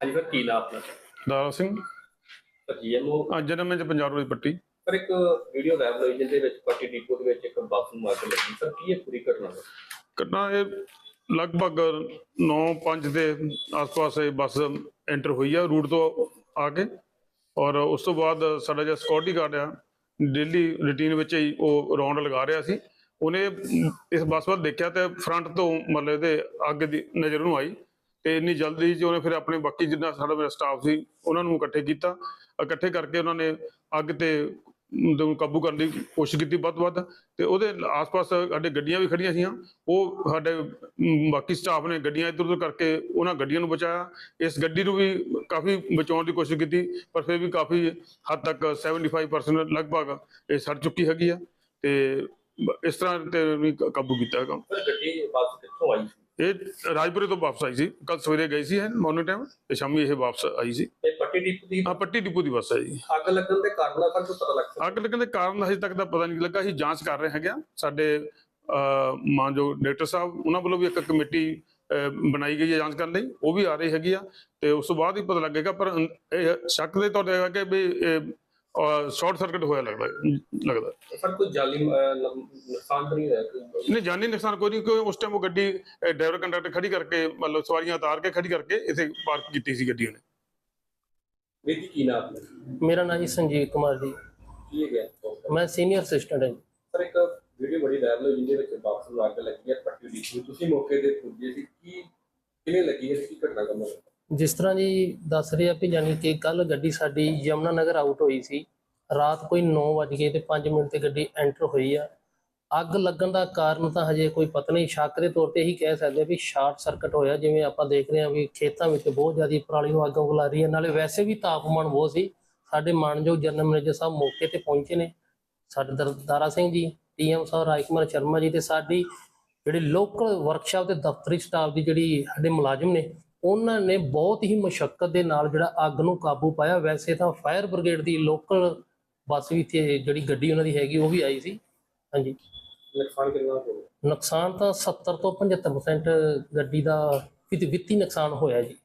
ਹਾਂਜੀ ਸਰ ਕੀ ਨਾਮ ਆਪਣਾ? ਦਾਰਾ ਸਿੰਘ। ਸਰ ਜੀਐਮਓ ਅੱਜ ਜਨਮ ਚ ਪੰਜਾਬ ਰੋਡ ਪੱਟੀ। ਸਰ ਇੱਕ ਵੀਡੀਓ ਵਾਇਰਲ ਹੋਈ ਜਿਹਦੇ ਵਿੱਚ ਪੱਟੀ ਡਿਪੋ ਦੇ ਵਿੱਚ ਇੱਕ ਬੱਸ ਨੂੰ ਅੱਗ ਲੱਗੀ। ਸਰ ਕੀ ਇਹ ਪੂਰੀ ਘਟਨਾ ਹੈ ਘਟਨਾ ਇਹ ਲਗਭਗ 9:05 ਦੇ ਆਸ-ਪਾਸ ਇਹ ਬੱਸ ਐਂਟਰ ਹੋਈ ਆ ਰੂਟ ਤੋਂ ਆ ਕੇ। ਔਰ ਉਸ ਤੋਂ ਬਾਅਦ ਸਾਡਾ ਜਿਹੜਾ ਸਿਕਿਉਰਿਟੀ ਗਾਰਡ ਆ ਡੇਲੀ ਰੁਟੀਨ ਵਿੱਚ ਹੀ ਉਹ ਰੌਂਡ ਲਗਾ ਰਿਹਾ ਸੀ। ਉਹਨੇ ਇਸ ਬੱਸ ਵੱਲ ਦੇਖਿਆ ਤੇ ਫਰੰਟ ਤੋਂ ਮਤਲਬ ਇਹਦੇ ਅੱਗ ਦੀ ਨਜ਼ਰ ਨੂੰ ਆਈ। ਤੇ ਇੰਨੀ ਜਲਦੀ 'ਚ ਉਹਨੇ ਫਿਰ ਆਪਣੇ ਬਾਕੀ ਜਿੰਨਾ ਸਾਡਾ ਮੇਰਾ ਸਟਾਫ ਸੀ, ਉਹਨਾਂ ਨੂੰ ਇਕੱਠੇ ਕੀਤਾ। ਇਕੱਠੇ ਕਰਕੇ ਉਹਨਾਂ ਨੇ ਅੱਗ ਤੇ ਨੂੰ ਕਾਬੂ ਕਰਨ ਦੀ ਕੋਸ਼ਿਸ਼ ਕੀਤੀ ਵੱਧ ਤੋਂ ਵੱਧ। ਤੇ ਉਹਦੇ ਆਸ-ਪਾਸ ਸਾਡੇ ਗੱਡੀਆਂ ਵੀ ਖੜੀਆਂ ਸੀਆਂ। ਉਹ ਸਾਡੇ ਬਾਕੀ ਸਟਾਫ ਨੇ ਗੱਡੀਆਂ ਇੱਧਰ ਉੱਧਰ ਕਰਕੇ ਉਹਨਾਂ ਗੱਡੀਆਂ ਨੂੰ ਬਚਾਇਆ। ਇਸ ਗੱਡੀ ਨੂੰ ਵੀ ਕਾਫੀ ਬਚਾਉਣ ਦੀ ਕੋਸ਼ਿਸ਼ ਕੀਤੀ, ਪਰ ਫਿਰ ਵੀ ਕਾਫੀ ਹੱਦ ਤੱਕ 75% ਲਗਭਗ ਇਹ ਸੜ ਚੁੱਕੀ ਹੈਗੀ ਆ। ਤੇ ਇਸ ਤਰ੍ਹਾਂ ਤੇ ਵੀ ਕਾਬੂ ਕੀਤਾ ਹੈਗਾ। ਗੱਡੀ ਬੱਸ ਕਿੱਥੋਂ ਆਈ ਇਹ ਰਾਜਪੁਰੇ ਤੋਂ ਵਾਪਸ ਆਈ ਸੀ। ਕੱਲ ਸਵੇਰੇ ਗਈ ਸੀ ਮਾਰਨਿੰਗ ਟਾਈਮ ਤੇ ਸ਼ਾਮੀ ਇਹ ਵਾਪਸ ਆਈ ਸੀ। ਤੇ ਪੱਟੀ ਡਿਪੋ ਦੀ ਆ ਪੱਟੀ ਡਿਪੂ ਦੀ ਬੱਸ ਹੈ ਜੀ। ਅੱਗ ਲੱਗਣ ਦੇ ਕਾਰਨਾਂ ਸਰ ਕੋਈ ਪਤਾ ਲੱਗ ਸਕਦਾ। ਅੱਗ ਲੱਗਣ ਦੇ ਕਾਰਨ ਹਜੇ ਤੱਕ ਦਾ ਪਤਾ ਨਹੀਂ ਲੱਗਾ। ਅਸੀਂ ਜਾਂਚ ਕਰ ਰਹੇ ਹੈਗੇ ਸਾਡੇ ਮਾਨਯੋਗ ਡਾਇਰੈਕਟਰ ਸਾਹਿਬ ਉਹਨਾਂ ਵੱਲੋਂ ਵੀ ਇੱਕ ਕਮੇਟੀ ਬਣਾਈ ਗਈ ਹੈ ਜਾਂਚ ਕਰਨ ਲਈ। ਉਹ ਵੀ ਆ ਰਹੀ ਹੈਗੀ ਆ। ਤੇ ਉਸ ਤੋਂ ਬਾਅਦ ਹੀ ਪਤਾ ਲੱਗੇਗਾ ਪਰ ਇਹ ਸ਼ੱਕ ਦੇ ਤੌਰ ਤੇ ਹੈਗਾ ਕਿ ਵੀ ਸ਼ਾਰਟ ਸਰਕਟ ਹੋਇਆ ਲੱਗਦਾ ਲੱਗਦਾ ਸਰ ਕੋਈ ਜਾਲੀ ਨੁਕਸਾਨ ਤਾਂ ਨਹੀਂ ਹੋਇਆ ਨਹੀਂ ਜਾਨੀ ਨੁਕਸਾਨ ਕੋਈ ਨਹੀਂ ਕਿਉਂਕਿ ਉਸ ਟਾਈਮ ਉਹ ਗੱਡੀ ਡਰਾਈਵਰ ਕੰਡਕਟਰ ਖੜੀ ਕਰਕੇ ਮਤਲਬ ਸਵਾਰੀਆਂ ਉਤਾਰ ਕੇ ਖੜੀ ਕਰਕੇ ਇੱਥੇ ਪਾਰਕ ਕੀਤੀ ਸੀ ਗੱਡੀ ਉਹਨੇ। ਜੀ ਕੀ ਨਾਮ ਆਪਣਾ ਮੇਰਾ ਨਾਮ ਜੀ ਸੰਜੀਵ ਕੁਮਾਰ ਜੀ। ਕੀ ਗਿਆ ਮੈਂ ਸੀਨੀਅਰ ਅਸਿਸਟੈਂਟ ਹਾਂ ਜੀ। ਸਰ ਇੱਕ ਵੀਡੀਓ ਬੜੀ ਵਾਇਰਲ ਹੋਈ ਜਿਹਦੇ ਵਿੱਚ ਬੱਸ ਨੂੰ ਅੱਗ ਲੱਗੀ ਹੈ ਪੱਟੀ ਡਿਪੋ ਤੁਸੀਂ ਮੌਕੇ ਤੇ ਪੁੱਜੇ ਸੀ ਕੀ ਕਿਵੇਂ ਲੱਗੀ ਹੈ ਕੀ ਘਟਨਾ ਕਰਨਾ ਜਿਸ ਤਰ੍ਹਾਂ ਜੀ ਦੱਸ ਰਹੇ ਆ ਵੀ ਯਾਨੀ ਕਿ ਕੱਲ ਗੱਡੀ ਸਾਡੀ ਯਮਨਾ ਨਗਰ ਆਊਟ ਹੋਈ ਸੀ। ਰਾਤ ਕੋਈ 9 ਵਜੇ ਤੇ 5 ਮਿੰਟ ਤੇ ਗੱਡੀ ਐਂਟਰ ਹੋਈ ਆ। ਅੱਗ ਲੱਗਣ ਦਾ ਕਾਰਨ ਤਾਂ ਹਜੇ ਕੋਈ ਪਤਾ ਨਹੀਂ। ਸ਼ੱਕ ਦੇ ਤੌਰ ਤੇ ਹੀ ਕਹਿ ਸਕਦੇ ਆ ਵੀ ਸ਼ਾਰਟ ਸਰਕਟ ਹੋਇਆ। ਜਿਵੇਂ ਆਪਾਂ ਦੇਖ ਰਹੇ ਹਾਂ ਵੀ ਖੇਤਾਂ ਵਿੱਚ ਬਹੁਤ ਜ਼ਿਆਦਾ ਪਰਾਲੀ ਨੂੰ ਅੱਗ ਉਗਲਾ ਰਹੀ ਹੈ ਨਾਲੇ ਵੈਸੇ ਵੀ ਤਾਪਮਾਨ ਬਹੁਤ ਸੀ। ਸਾਡੇ ਮਾਨਯੋਗ ਜਨਰਲ ਮੈਨੇਜਰ ਸਾਹਿਬ ਮੌਕੇ ਤੇ ਪਹੁੰਚੇ ਨੇ। ਸਾਡੇ ਦਰ- ਦਾਰਾ ਸਿੰਘ ਜੀ ਟੀਐਮ ਸਾਹਿਬ, ਰਾਜਕੁਮਾਰ ਸ਼ਰਮਾ ਜੀ ਤੇ ਸਾਡੀ ਜਿਹੜੀ ਲੋਕਲ ਵਰਕਸ਼ਾਪ ਤੇ ਦਫ਼ਤਰੀ ਸਟਾਫ ਦੀ ਜਿਹੜੀ ਸਾਡੇ ਮੁਲਾਜ਼ਮ ਨੇ ਉਹਨਾਂ ਨੇ ਬਹੁਤ ਹੀ ਮੁਸ਼ਕਲ ਦੇ ਨਾਲ ਜਿਹੜਾ ਅੱਗ ਨੂੰ ਕਾਬੂ ਪਾਇਆ। ਵੈਸੇ ਤਾਂ ਫਾਇਰ ਬ੍ਰਿਗੇਡ ਦੀ ਲੋਕਲ ਬੱਸ ਵੀ ਤੇ ਜਿਹੜੀ ਗੱਡੀ ਉਹਨਾਂ ਦੀ ਹੈਗੀ ਉਹ ਵੀ ਆਈ ਸੀ। ਹਾਂਜੀ। ਨੁਕਸਾਨ ਕਿੰਨਾ ਹੋਇਆ ਨੁਕਸਾਨ ਤਾਂ 70 ਤੋਂ 75% ਗੱਡੀ ਦਾ ਵਿੱਤੀ ਵਿੱਤੀ ਨੁਕਸਾਨ ਹੋਇਆ ਜੀ।